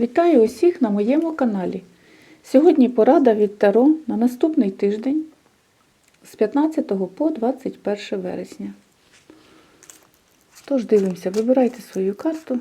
Вітаю усіх на моєму каналі. Сьогодні порада від Таро на наступний тиждень з 15 по 21 вересня. Тож дивимося, вибирайте свою карту.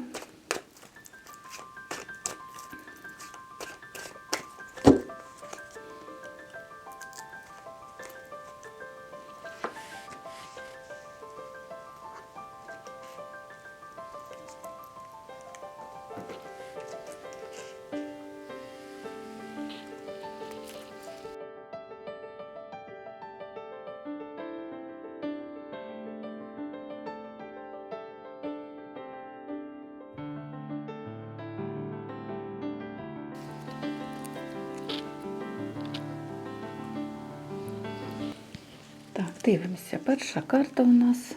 Дивимося. Перша карта у нас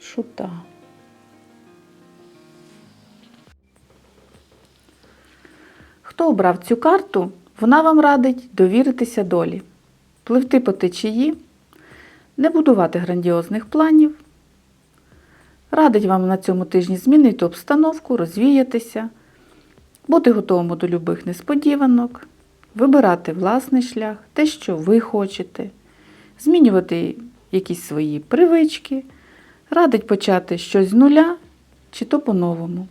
шута. Хто обрав цю карту, вона вам радить довіритися долі, пливти по течії, не будувати грандіозних планів. Радить вам на цьому тижні змінити обстановку, розвіятися, бути готовим до любих несподіванок, вибирати власний шлях, те, що ви хочете, змінювати якісь свої привички, радить почати щось з нуля чи то по-новому.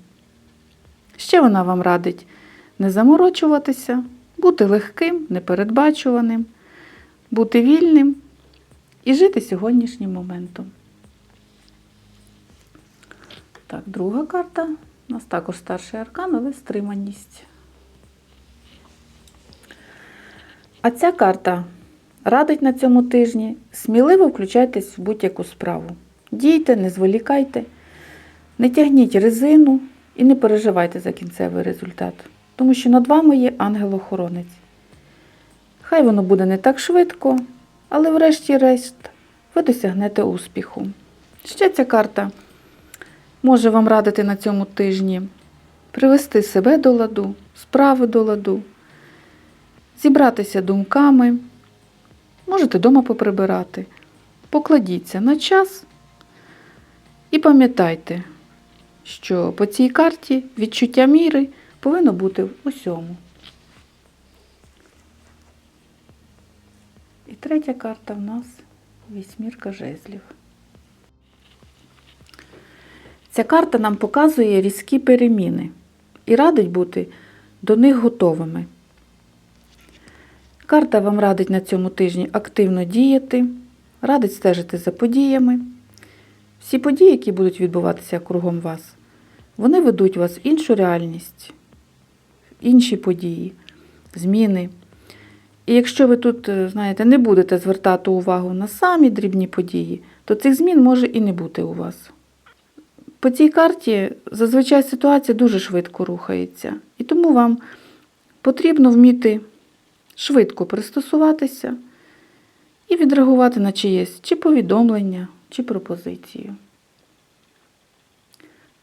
Ще вона вам радить не заморочуватися, бути легким, непередбачуваним, бути вільним і жити сьогоднішнім моментом. Так, друга карта. У нас також старший аркан, але стриманість. А ця карта радить на цьому тижні сміливо включайтесь в будь-яку справу. Дійте, не зволікайте, не тягніть резину і не переживайте за кінцевий результат, тому що над вами є ангел-охоронець. Хай воно буде не так швидко, але врешті-решт ви досягнете успіху. Ще ця карта може вам радити на цьому тижні привести себе до ладу, справи до ладу, зібратися думками, можете вдома поприбирати. Покладіться на час і пам'ятайте, що по цій карті відчуття міри повинно бути в усьому. І третя карта в нас вісьмірка жезлів. Ця карта нам показує різкі переміни і радить бути до них готовими. Карта вам радить на цьому тижні активно діяти, радить стежити за подіями. Всі події, які будуть відбуватися кругом вас, вони ведуть вас в іншу реальність, інші події, зміни. І якщо ви тут, е, знаєте, не будете звертати увагу на самі дрібні події, то цих змін може і не бути у вас. По цій карті зазвичай ситуація дуже швидко рухається, і тому вам потрібно вміти швидко пристосуватися і відреагувати на чиєсь чи повідомлення, чи пропозицію.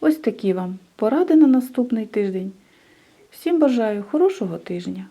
Ось такі вам поради на наступний тиждень. Всім бажаю хорошого тижня!